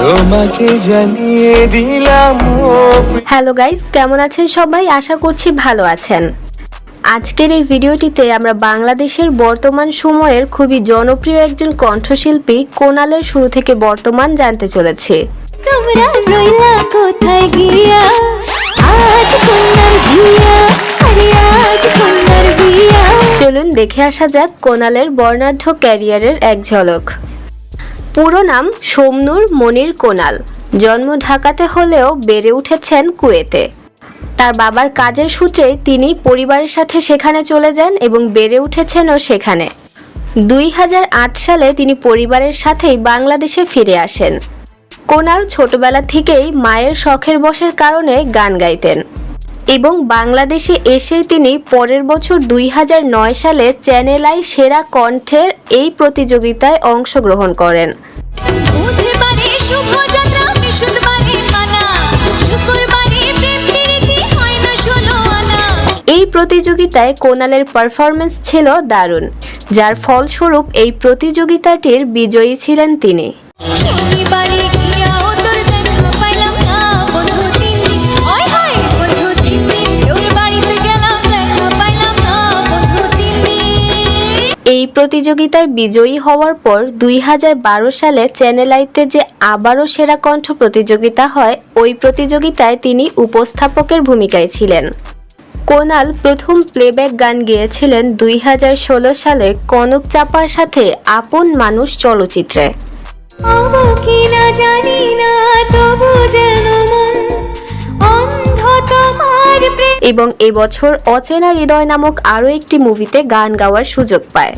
তোমাকে জানিয়ে দিলাম হ্যালো গাইস কেমন আছেন সবাই? আশা করছি ভালো আছেন। আজকের এই ভিডিওটিতে আমরা বাংলাদেশের বর্তমান সময়ের খুবই জনপ্রিয় একজন কণ্ঠশিল্পী কোনালের শুরু থেকে বর্তমান জানতে চলেছি। তোমরা রইলা কোথায় গিয়া? আজ কন্যার বিয়া আরে আজ কন্যার বিয়া চলুন দেখে আসা যাক কোনালের বর্ণাঢ্য ক্যারিয়ারের এক ঝলক। পুরো নাম সোমনুর মনির কোনাল। জন্ম ঢাকাতে হলেও বেড়ে উঠেছেন কুয়েতে। তার বাবার কাজের সূত্রে তিনি পরিবারের সাথে সেখানে চলে যান এবং বেড়ে উঠেছেনও সেখানে। দুই হাজার আট সালে তিনি পরিবারের সাথেই বাংলাদেশে ফিরে আসেন। কোনাল ছোটবেলা থেকেই মায়ের শখের বশের কারণে গান গাইতেন। এবং বাংলাদেশে এসে তিনি পরের বছর দুই হাজার নয় সালে চ্যানেল আই সেরা কণ্ঠের এই প্রতিযোগিতায় অংশগ্রহণ করেন। এই প্রতিযোগিতায় কোনালের পারফরমেন্স ছিল দারুণ যার ফলস্বরূপ এই প্রতিযোগিতাটির বিজয়ী ছিলেন তিনি। এই প্রতিযোগিতায় বিজয়ী হওয়ার পর দুই হাজার বারো সালে চ্যানেল আইতে যে আবারও সেরা কণ্ঠ প্রতিযোগিতা হয়, ওই প্রতিযোগিতায় তিনি উপস্থাপকের ভূমিকায় ছিলেন। কোনাল প্রথম প্লেব্যাক গান গেয়েছিলেন দুই হাজার ষোলো সালে কনক চাপার সাথে আপন মানুষ চলচ্চিত্রে। জানি না তবু এবং এবছর অচেনা হৃদয় নামক আরও একটি মুভিতে গান গাওয়ার সুযোগ পায়।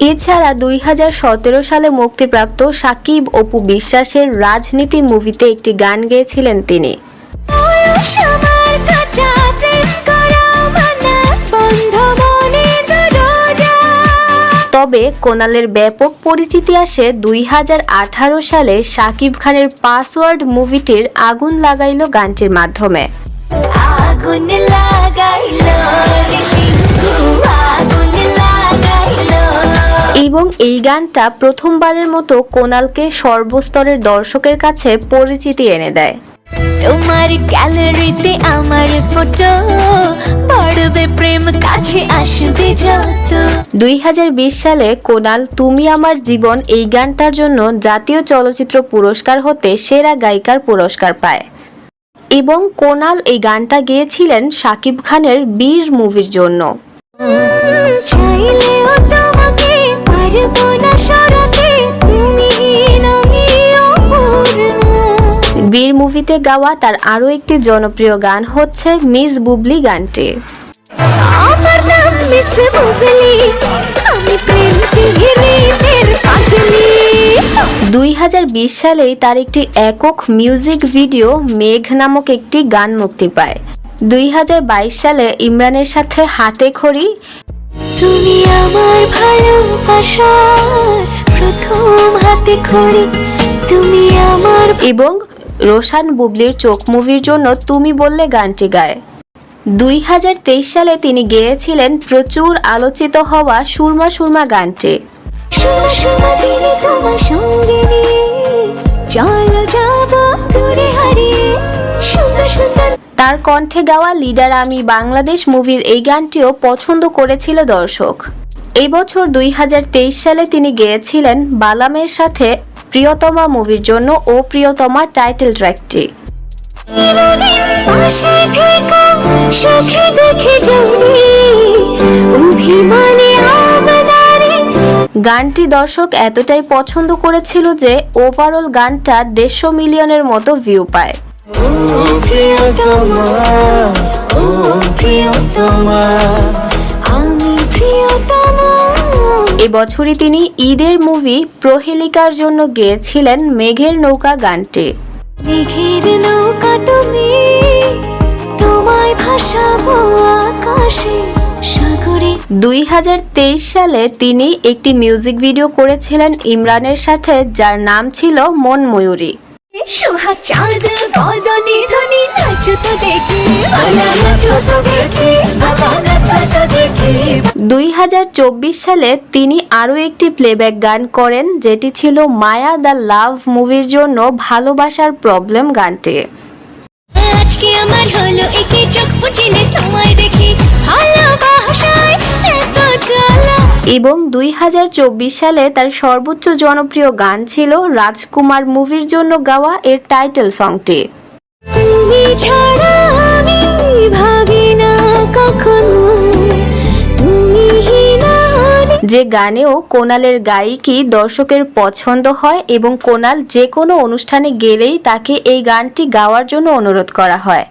এছাড়া দুই হাজার সতেরো সালে মুক্তিপ্রাপ্ত সাকিব অপু বিশ্বাসের রাজনীতি মুভিতে একটি গান গেয়েছিলেন তিনি। তবে কোনালের ব্যাপক পরিচিতি আসে দুই হাজার আঠারো সালে সাকিব খানের পাসওয়ার্ড মুভিটির আগুন লাগাইল গানটির মাধ্যমে। আগুন লাগাইলো এবং এই গানটা প্রথমবারের মতো কোনালকে সর্বস্তরের দর্শকের কাছে পরিচিতি এনে দেয়। তোমার গ্যালারিতে আমার ফটো পড়বে প্রেম কাছে আসবে যত। দুই সালে কোনাল তুমি আমার জীবন এই গানটার জন্য জাতীয় চলচ্চিত্র পুরস্কার হতে সেরা গায়িকার পুরস্কার পায়। এবং কোনাল এই গানটা গেয়েছিলেন শাকিব খানের বীর মুভির জন্য। বীর মুভিতে গাওয়া তার আরও একটি জনপ্রিয় গান হচ্ছে মিস বুবলি গানটি। আমি প্রেম সালেই তার একটি একক মিউজিক ভিডিও মেঘ নামক একটি গান মুক্তি পায়। দুই সালে ইমরানের সাথে হাতে খড়ি। তুমি আমার ভালোবাসার প্রথম হাতে খড়ি। তুমি আমার এবং রোশান বুবলির চোখ মুভির জন্য তুমি বললে গানটি গায়। দুই হাজার তেইশ সালে তিনি গেয়েছিলেন প্রচুর আলোচিত হওয়া সুরমা সুরমা গানটি। শুভ শুভ তোমার সঙ্গে নিয়ে চলো যাব দূরে হারিয়ে। সুন্দর সুন্দর তার কণ্ঠে গাওয়া লিডার আমি বাংলাদেশ মুভির এই গানটিও পছন্দ করেছিল দর্শক। এই বছর দুই হাজার তেইশ সালে তিনি গেয়েছিলেন বালামের সাথে প্রিয়তমা মুভির জন্য ও প্রিয়তমা টাইটেল ট্র্যাকটি। পাশে থেকো সুখে দেখে যাবি গানটি দর্শক এতটাই পছন্দ করেছিল যে ওভারঅল গানটা দেড়শো মিলিয়নের মতো ভিউ পায়। এবছরই তিনি ঈদের মুভি প্রহেলিকার জন্য গেয়েছিলেন মেঘের নৌকা গানটি। মেঘের নৌকা তুমি, তোমায় ভাসাবো আকাশে। সাগরে দুই সালে তিনি একটি মিউজিক ভিডিও করেছিলেন ইমরানের সাথে যার নাম ছিল মন ময়ূরী। সোহাগ চাঁদ বদনে ধনি নাচো তো দেখি নাচো তো দেখি নাচো তো দেখি। দুই হাজার চব্বিশ সালে তিনি আরও একটি প্লেব্যাক গান করেন যেটি ছিল মায়া দ্য লাভ মুভির জন্য ভালোবাসার প্রবলেম গানটি। আজকে আমার হলো চোখ বুঝিলে তোমায় এবং দুই হাজার চব্বিশ সালে তার সর্বোচ্চ জনপ্রিয় গান ছিল রাজকুমার মুভির জন্য গাওয়া এর টাইটেল সংটি যে গানেও কোনালের গায়িকী দর্শকের পছন্দ হয় এবং কোনাল যে কোনো অনুষ্ঠানে গেলেই তাকে এই গানটি গাওয়ার জন্য অনুরোধ করা হয়।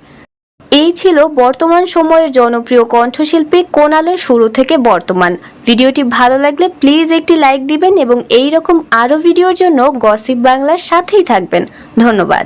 এই ছিল বর্তমান সময়ের জনপ্রিয় কণ্ঠশিল্পী কোনালের শুরু থেকে বর্তমান। ভিডিওটি ভালো লাগলে প্লিজ একটি লাইক দিবেন এবং এই রকম আরও ভিডিওর জন্য গসিপ বাংলার সাথেই থাকবেন। ধন্যবাদ।